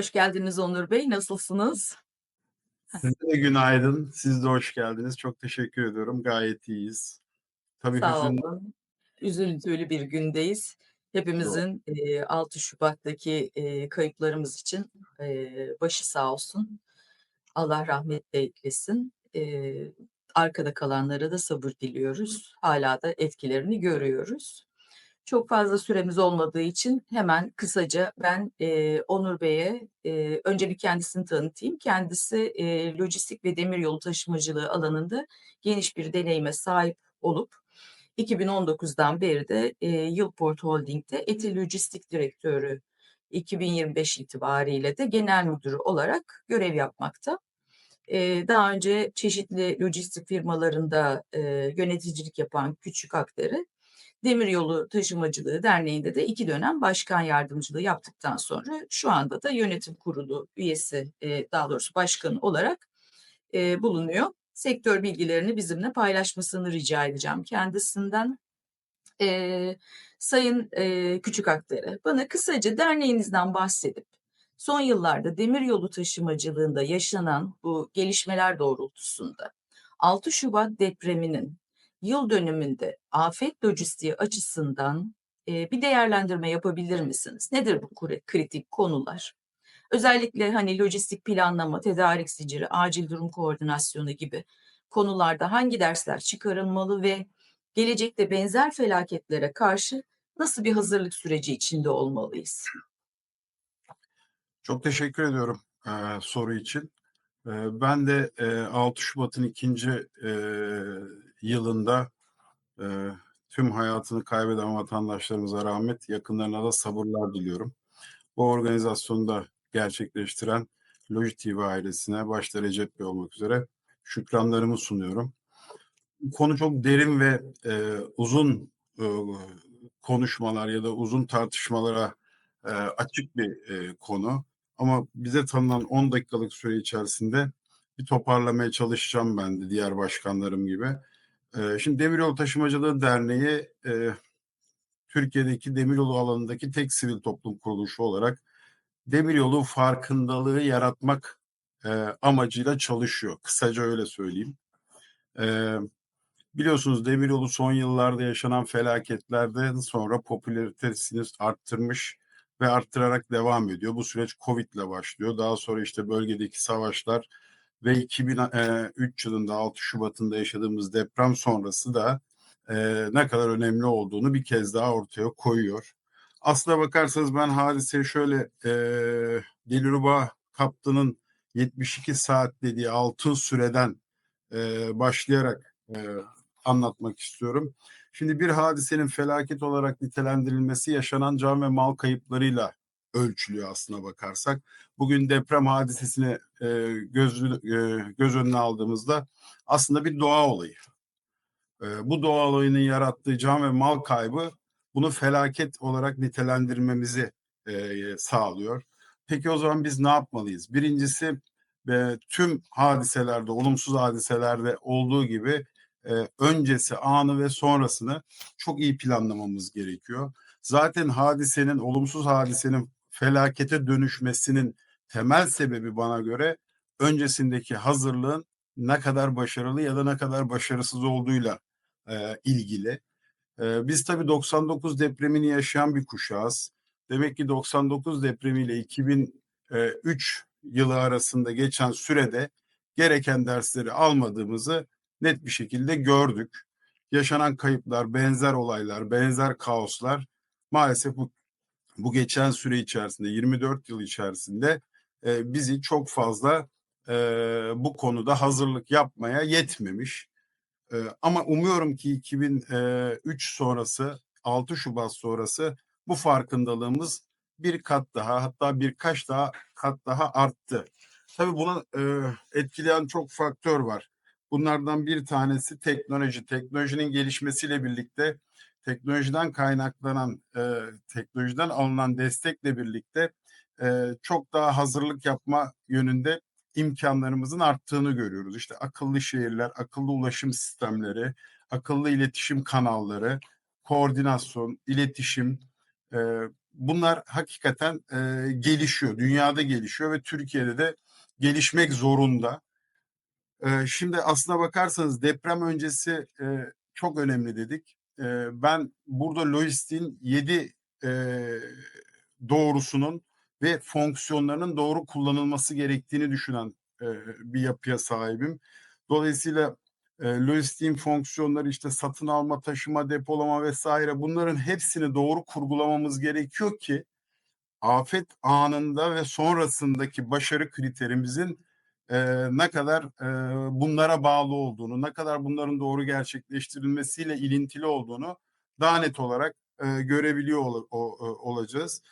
Hoş geldiniz Onur Bey, nasılsınız? Size de günaydın. Siz de hoş geldiniz. Çok teşekkür ediyorum. Gayet iyiyiz. Tabii Sağ hüzün olun. Üzüntülü bir gündeyiz. Hepimizin, eee, 6 Şubat'taki, eee, kayıplarımız için, eee, başı sağ olsun. Allah rahmet eylesin. Eee, arkada kalanlara da sabır diliyoruz. Hâlâ da etkilerini görüyoruz. Çok fazla süremiz olmadığı için hemen kısaca ben, eee, Onur Bey'e, eee, önce bir kendisini tanıtayım. Kendisi, eee, lojistik ve demiryolu taşımacılığı alanında geniş bir deneyime sahip olup 2019'dan beri de, eee, Yılport Holding'de ETİ Lojistik Direktörü, 2025 itibariyle de genel müdürü olarak görev yapmakta. Daha önce çeşitli lojistik firmalarında, yöneticilik yapan küçük aktarı, Demiryolu Taşımacılığı Derneği'nde de 2 dönem başkan yardımcılığı yaptıktan sonra şu anda da yönetim kurulu üyesi, eee, daha doğrusu başkanı olarak, eee, bulunuyor. Sektör bilgilerini bizimle paylaşmasını rica edeceğim kendisinden. Eee, Sayın, Küçük Aktarı, bana kısaca derneğinizden bahsedip son yıllarda demiryolu taşımacılığında yaşanan bu gelişmeler doğrultusunda 6 Şubat depreminin yıl dönümünde afet lojistiği açısından, eee, bir değerlendirme yapabilir misiniz? Nedir bu kritik konular? Özellikle, hani, lojistik planlama, tedarik zinciri, acil durum koordinasyonu gibi konularda hangi dersler çıkarılmalı ve gelecekte benzer felaketlere karşı nasıl bir hazırlık süreci içinde olmalıyız? Çok teşekkür ediyorum, eee, soru için. Eee, ben de, eee, 6 Şubat'ın 2'nci eee, yılında, eee, tüm hayatını kaybeden vatandaşlarımıza rahmet, yakınlarına da sabırlar diliyorum. Bu organizasyonu da gerçekleştiren Loji TV ailesine başta Recep Bey olmak üzere şükranlarımı sunuyorum. Konu çok derin ve, eee, uzun, ııı, konuşmalar ya da uzun tartışmalara, eee, açık bir, eee, konu ama bize tanınan 10 dakikalık süre içerisinde bir toparlamaya çalışacağım ben de diğer başkanlarım gibi. Eee, şimdi Demiryolu Taşımacılığı Derneği, eee, Türkiye'deki demiryolu alanındaki tek sivil toplum kuruluşu olarak demiryolu farkındalığı yaratmak, amacıyla çalışıyor. Kısaca öyle söyleyeyim. Eee, biliyorsunuz demiryolu son yıllarda yaşanan felaketlerden sonra popülaritesini arttırmış ve arttırarak devam ediyor. Bu süreç COVID'le başlıyor. Daha sonra, işte, bölgedeki savaşlar ve 2003 yılında 6 Şubat'ında yaşadığımız deprem sonrası da, eee, ne kadar önemli olduğunu bir kez daha ortaya koyuyor. Aslına bakarsanız ben hadiseye şöyle, eee, Dilruba Kaptan'ın 72 saat dediği altın süreden, eee, başlayarak, eee, anlatmak istiyorum. Şimdi bir hadisenin felaket olarak nitelendirilmesi yaşanan can ve mal kayıplarıyla ölçülüyor aslına bakarsak. Bugün deprem hadisesini, eee, gözlü eee, göz önüne aldığımızda aslında bir doğa olayı. Eee, bu doğa olayının yarattığı can ve mal kaybı bunu felaket olarak nitelendirmemizi, sağlıyor. Peki o zaman biz ne yapmalıyız? Birincisi, tüm hadiselerde, olumsuz hadiselerde olduğu gibi, öncesi, anı ve sonrasını çok iyi planlamamız gerekiyor. Zaten hadisenin, olumsuz hadisenin felakete dönüşmesinin temel sebebi bana göre öncesindeki hazırlığın ne kadar başarılı ya da ne kadar başarısız olduğuyla, eee, ilgili. Eee, biz tabii 99 depremini yaşayan bir kuşağız. Demek ki 99 depremiyle 2003 yılı arasında geçen sürede gereken dersleri almadığımızı net bir şekilde gördük. Yaşanan kayıplar, benzer olaylar, benzer kaoslar maalesef bu bu geçen süre içerisinde 24 yıl içerisinde, eee, bizi çok fazla, eee, bu konuda hazırlık yapmaya yetmemiş. Eee, ama umuyorum ki 2003 sonrası, 6 Şubat sonrası bu farkındalığımız bir kat daha hatta birkaç daha kat daha arttı. Tabii bunu, eee, etkileyen çok faktör var. Bunlardan bir tanesi teknoloji. Teknolojinin gelişmesiyle birlikte teknolojiden kaynaklanan, eee, teknolojiden alınan destekle birlikte, eee, çok daha hazırlık yapma yönünde imkânlarımızın arttığını görüyoruz. İşte akıllı şehirler, akıllı ulaşım sistemleri, akıllı iletişim kanalları, koordinasyon, iletişim, eee, bunlar hakikaten e, gelişiyor. Dünyada gelişiyor ve Türkiye'de de gelişmek zorunda. E, şimdi aslına bakarsanız deprem öncesi e, çok önemli dedik. E, ben burada lojistiğin 7 e, doğrusunun ve fonksiyonlarının doğru kullanılması gerektiğini düşünen e, bir yapıya sahibim. Dolayısıyla e, lojistiğin fonksiyonları işte satın alma, taşıma, depolama vesaire bunların hepsini doğru kurgulamamız gerekiyor ki afet anında ve sonrasındaki başarı kriterimizin ne kadar bunlara bağlı olduğunu, ne kadar bunların doğru gerçekleştirilmesiyle ilintili olduğunu daha net olarak görebiliyor olacağız.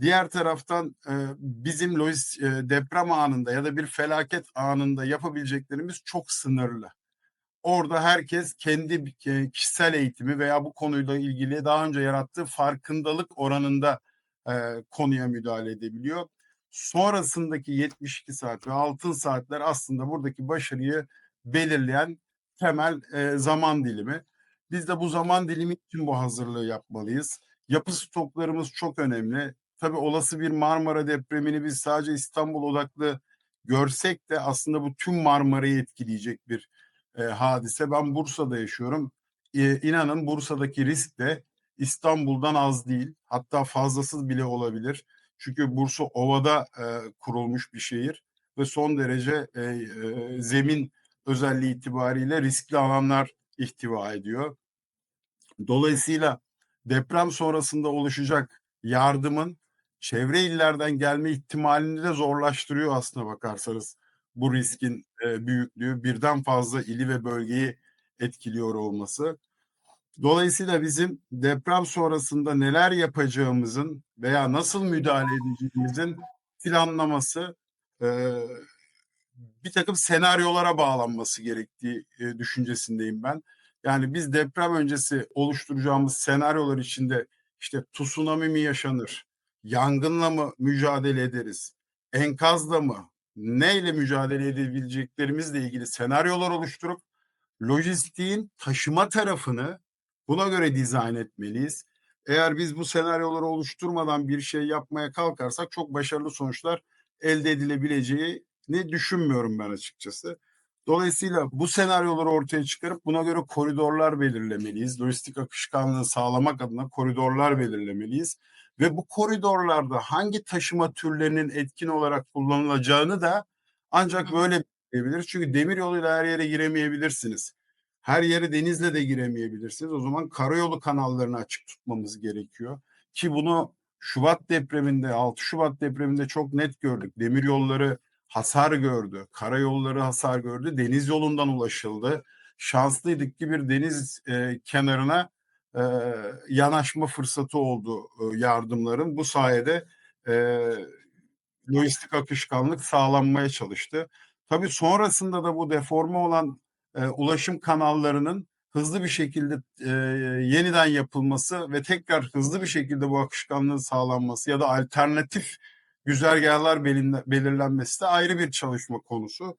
Diğer taraftan bizim lojist, deprem anında ya da bir felaket anında yapabileceklerimiz çok sınırlı. Orada herkes kendi kişisel eğitimi veya bu konuyla ilgili daha önce yarattığı farkındalık oranında konuya müdahale edebiliyor. Sonrasındaki 72 saat ve altın saatler aslında buradaki başarıyı belirleyen temel e, zaman dilimi. Biz de bu zaman dilimi için bu hazırlığı yapmalıyız. Yapı stoklarımız çok önemli. Tabii olası bir Marmara depremini biz sadece İstanbul odaklı görsek de aslında bu tüm Marmara'yı etkileyecek bir e, hadise. Ben Bursa'da yaşıyorum. E, inanın Bursa'daki risk de İstanbul'dan az değil. Hatta fazlasız bile olabilir. Çünkü Bursa Ova'da e, kurulmuş bir şehir ve son derece e, e, zemin özelliği itibariyle riskli alanlar ihtiva ediyor. Dolayısıyla deprem sonrasında oluşacak yardımın çevre illerden gelme ihtimalini de zorlaştırıyor aslına bakarsanız. Bu riskin e, büyüklüğü birden fazla ili ve bölgeyi etkiliyor olması. Dolayısıyla bizim deprem sonrasında neler yapacağımızın veya nasıl müdahale edeceğimizin planlaması e, bir takım senaryolara bağlanması gerektiği e, düşüncesindeyim ben. Yani biz deprem öncesi oluşturacağımız senaryolar içinde işte tsunami mi yaşanır, yangınla mı mücadele ederiz, enkazla mı, neyle mücadele edebileceklerimizle ilgili senaryolar oluşturup lojistiğin taşıma tarafını buna göre dizayn etmeliyiz. Eğer biz bu senaryoları oluşturmadan bir şey yapmaya kalkarsak çok başarılı sonuçlar elde edilebileceğini düşünmüyorum ben açıkçası. Dolayısıyla bu senaryoları ortaya çıkarıp buna göre koridorlar belirlemeliyiz. Lojistik akışkanlığı sağlamak adına koridorlar belirlemeliyiz. Ve bu koridorlarda hangi taşıma türlerinin etkin olarak kullanılacağını da ancak böyle bilebiliriz. Çünkü demir yoluyla her yere giremeyebilirsiniz. Her yere denizle de giremeyebilirsiniz. O zaman karayolu kanallarını açık tutmamız gerekiyor. Ki bunu Şubat depreminde, 6 Şubat depreminde çok net gördük. Demir yolları hasar gördü. Karayolları hasar gördü. Deniz yolundan ulaşıldı. Şanslıydık ki bir deniz e, kenarına e, yanaşma fırsatı oldu e, yardımların. Bu sayede e, lojistik akışkanlık sağlanmaya çalıştı. Tabii sonrasında da bu deforme olan e, ulaşım kanallarının hızlı bir şekilde e, yeniden yapılması ve tekrar hızlı bir şekilde bu akışkanlığın sağlanması ya da alternatif güzergahlar belirlenmesi de ayrı bir çalışma konusu.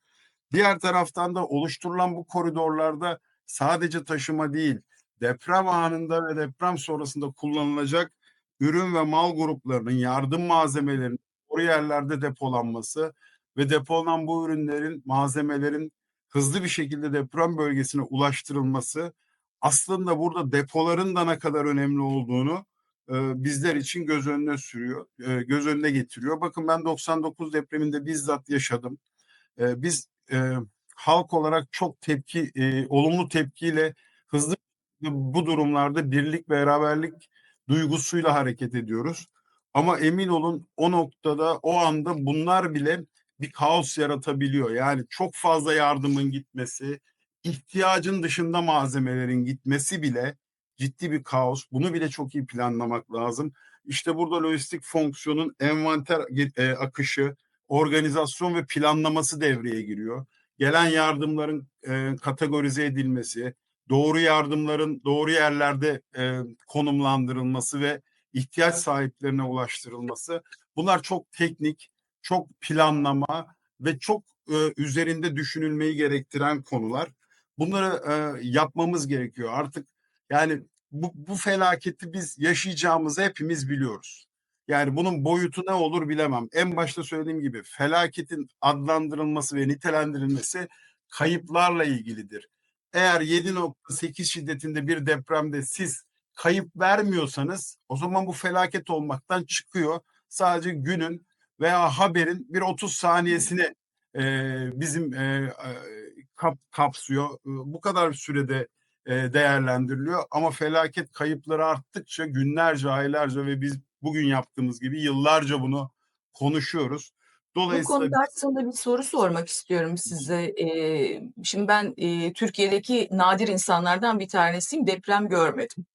Diğer taraftan da oluşturulan bu koridorlarda sadece taşıma değil, deprem anında ve deprem sonrasında kullanılacak ürün ve mal gruplarının, yardım malzemelerinin doğru yerlerde depolanması ve depolanan bu ürünlerin, malzemelerin hızlı bir şekilde deprem bölgesine ulaştırılması aslında burada depoların da ne kadar önemli olduğunu e, bizler için göz önüne sürüyor, e, göz önüne getiriyor. Bakın ben 99 depreminde bizzat yaşadım. E, biz e, halk olarak çok tepki, e, olumlu tepkiyle hızlı bu durumlarda birlik beraberlik duygusuyla hareket ediyoruz. Ama emin olun o noktada o anda bunlar bile bir kaos yaratabiliyor. Yani çok fazla yardımın gitmesi, ihtiyacın dışında malzemelerin gitmesi bile ciddi bir kaos. Bunu bile çok iyi planlamak lazım. İşte burada lojistik fonksiyonun envanter e, akışı, organizasyon ve planlaması devreye giriyor. Gelen yardımların e, kategorize edilmesi, doğru yardımların doğru yerlerde e, konumlandırılması ve ihtiyaç sahiplerine ulaştırılması. Bunlar çok teknik, çok planlama ve çok e, üzerinde düşünülmeyi gerektiren konular. Bunları e, yapmamız gerekiyor. Artık yani bu, bu felaketi biz yaşayacağımızı hepimiz biliyoruz. Yani bunun boyutu ne olur bilemem. En başta söylediğim gibi felaketin adlandırılması ve nitelendirilmesi kayıplarla ilgilidir. Eğer 7.8 şiddetinde bir depremde siz kayıp vermiyorsanız o zaman bu felaket olmaktan çıkıyor. Sadece günün veya haberin bir 30 saniyesini e, bizim e, e, kap, kapsıyor. E, Bu kadar sürede e, değerlendiriliyor ama felaket kayıpları arttıkça günlerce, aylarca ve biz bugün yaptığımız gibi yıllarca bunu konuşuyoruz. Bu Dolayısıyla konuda aslında bir soru sormak istiyorum size. Eee, şimdi ben eee, Türkiye'deki nadir insanlardan bir tanesiyim. Deprem görmedim.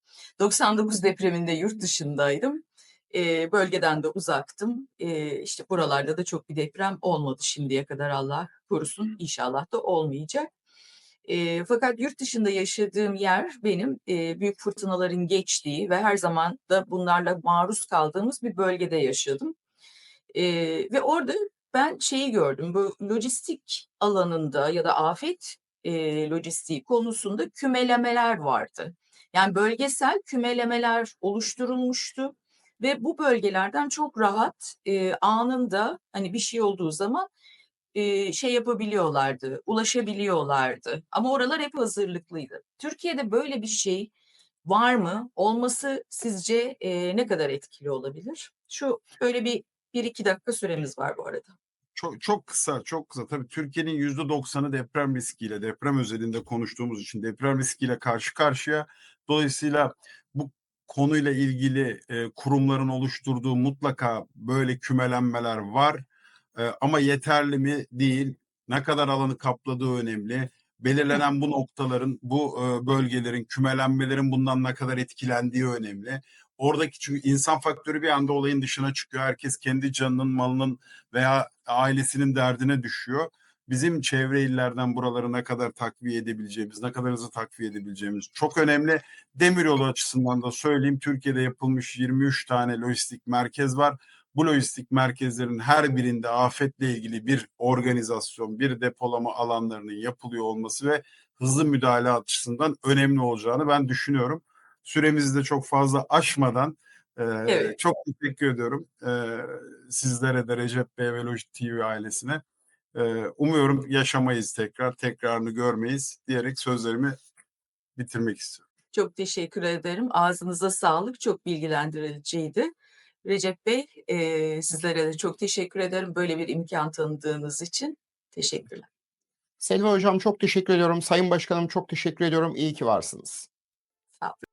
99 depreminde yurt dışındaydım. Eee, bölgeden de uzaktım. Eee, işte buralarda da çok bir deprem olmadı şimdiye kadar Allah korusun. İnşallah da olmayacak. Eee, fakat yurt dışında yaşadığım yer benim eee, büyük fırtınaların geçtiği ve her zaman da bunlarla maruz kaldığımız bir bölgede yaşadım. Eee, ve orada ben şeyi gördüm, bu lojistik alanında ya da afet eee, lojistiği konusunda kümelemeler vardı. Yani bölgesel kümelemeler oluşturulmuştu ve bu bölgelerden çok rahat eee, anında hani bir şey olduğu zaman eee, şey yapabiliyorlardı, ulaşabiliyorlardı. Ama oralar hep hazırlıklıydı. Türkiye'de böyle bir şey var mı? Olması sizce eee, ne kadar etkili olabilir? Şu böyle bir bir iki dakika süremiz var bu arada. çok çok kısa, çok kısa. Tabii Türkiye'nin yüzde doksanı deprem riskiyle, deprem özelinde konuştuğumuz için deprem riskiyle karşı karşıya. Dolayısıyla bu konuyla ilgili e, kurumların oluşturduğu mutlaka böyle kümelenmeler var. E, ama yeterli mi? Değil. Ne kadar alanı kapladığı önemli. Belirlenen bu noktaların, bu e, bölgelerin, kümelenmelerin bundan ne kadar etkilendiği önemli. Oradaki çünkü insan faktörü bir anda olayın dışına çıkıyor. Herkes kendi canının, malının veya ailesinin derdine düşüyor. Bizim çevre illerden buraları ne kadar takviye edebileceğimiz, ne kadar hızlı takviye edebileceğimiz çok önemli. Demiryolu açısından da söyleyeyim Türkiye'de yapılmış 23 tane lojistik merkez var. Bu lojistik merkezlerin her birinde afetle ilgili bir organizasyon, bir depolama alanlarının yapılıyor olması ve hızlı müdahale açısından önemli olacağını ben düşünüyorum. Süremizi de çok fazla aşmadan e, Evet. çok teşekkür ediyorum e, sizlere de Recep Bey ve Lojik TV ailesine. E, umuyorum yaşamayız tekrar, tekrarını görmeyiz diyerek sözlerimi bitirmek istiyorum. Çok teşekkür ederim. Ağzınıza sağlık. Çok bilgilendiriciydi. Recep Bey, eee, sizlere de çok teşekkür ederim böyle bir imkan tanıdığınız için. Teşekkürler. Selvi Hocam çok teşekkür ediyorum. Sayın Başkanım çok teşekkür ediyorum. İyi ki varsınız. Sağ olun.